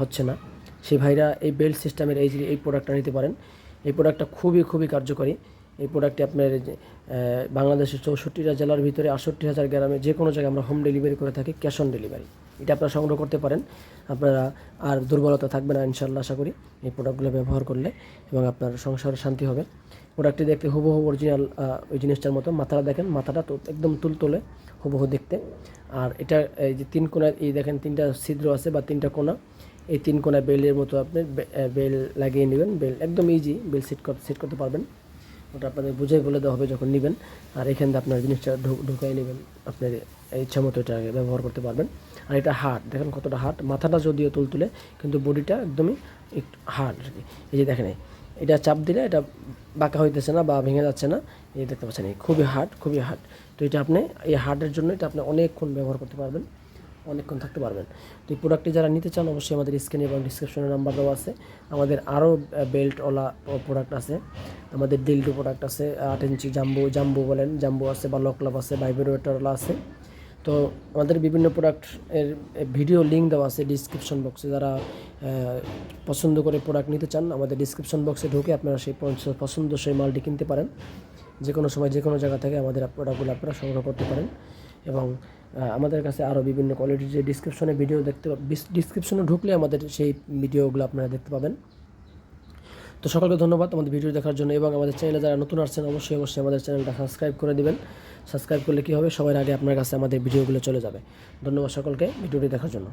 হচ্ছে না। সেই ভাইরা এই বেল্ট সিস্টেমের এই যে এই প্রোডাক্টটা নিতে পারেন, এই প্রোডাক্টটা খুবই খুবই কার্যকরী। এই প্রোডাক্টটি আপনার বাংলাদেশের চৌষট্টিটা জেলার ভিতরে আটষট্টি হাজার গ্রামে যে কোনো জায়গায় আমরা হোম ডেলিভারি করে থাকি ক্যাশ অন ডেলিভারি এটা আপনারা সংগ্রহ করতে পারেন। আপনারা আর দুর্বলতা থাকবে না ইনশাল্লাহ আশা করি এই প্রোডাক্টগুলো ব্যবহার করলে এবং আপনার সংসারে শান্তি হবে। প্রোডাক্টটি দেখতে হুবহু অরিজিনাল ওই জিনিসটার মতো। মাথাটা দেখেন, মাথাটা তো একদম তুলতুলে, হুবহু দেখতে। আর এটা এই যে তিন কোণায় এই দেখেন তিনটা ছিদ্র আছে বা তিনটা কোনা। এই তিন কোণা বেলের মতো আপনি বেল লাগিয়ে নেবেন। বেল একদম ইজি বেল সেট সেট করতে পারবেন। ওটা আপনাদের বুঝে বলে দেওয়া হবে যখন নেবেন। আর এখান থেকে আপনার জিনিসটা ঢুক- ঢুকাই নেবেন। আপনার ইচ্ছা মতো এটা ব্যবহার করতে পারবেন। আর এটা হার্ড, দেখেন কতটা হার্ড। মাথাটা যদিও তুলতুলে, কিন্তু বডিটা একদমই একটু হার্ড আর কি। এই যে দেখেন, এটা চাপ দিলে এটা বাঁকা হইতেছে না বা ভেঙে যাচ্ছে না। এই দেখতে পাচ্ছেন খুবই হার্ড খুবই হার্ড। তো এটা আপনি এই হার্ডের জন্য এটা আপনি অনেকক্ষণ ব্যবহার করতে পারবেন। অনেকক্ষণ থাকতে পারবেন। তো এই প্রোডাক্টটি যারা নিতে চান, অবশ্যই আমাদের স্ক্রিনে এবং ডিসক্রিপশনে নাম্বার দেওয়া আছে। আমাদের আরও বেল্টওয়ালা প্রোডাক্ট আছে। আমাদের ডিলডো প্রোডাক্ট আছে আট ইঞ্চি জাম্বো জাম্বো বলেন, জাম্বু আছে বা লকলাভ আছে ভাইব্রেটরওয়ালা আছে। তো আমাদের বিভিন্ন প্রোডাক্টের ভিডিও লিঙ্ক দেওয়া আছে ডিসক্রিপশন বক্সে যারা পছন্দ করে প্রোডাক্ট নিতে চান, আমাদের ডিসক্রিপশন বক্সে ঢুকে আপনারা সেই পছন্দ- সেই মালটি কিনতে পারেন। যে কোনো সময় যে কোনো জায়গা থেকে আমাদের প্রোডাক্টগুলো আপনারা সংগ্রহ করতে পারেন। এবং আমাদের কাছে আরও বিভিন্ন কোয়ালিটির যে ডিসক্রিপশনে ভিডিও দেখতে ডিসক্রিপশনে ঢুকলে আমাদের সেই ভিডিওগুলো আপনারা দেখতে পাবেন। তো সকলকে ধন্যবাদ আমাদের ভিডিও দেখার জন্য এবং আমাদের চ্যানেলে যারা নতুন আসছেন, অবশ্যই অবশ্যই আমাদের চ্যানেলটা সাবস্ক্রাইব করে দেবেন। সাবস্ক্রাইব করলে কী হবে? সবার আগে আপনার কাছে আমাদের ভিডিওগুলো চলে যাবে। ধন্যবাদ সকলকে ভিডিওটি দেখার জন্য।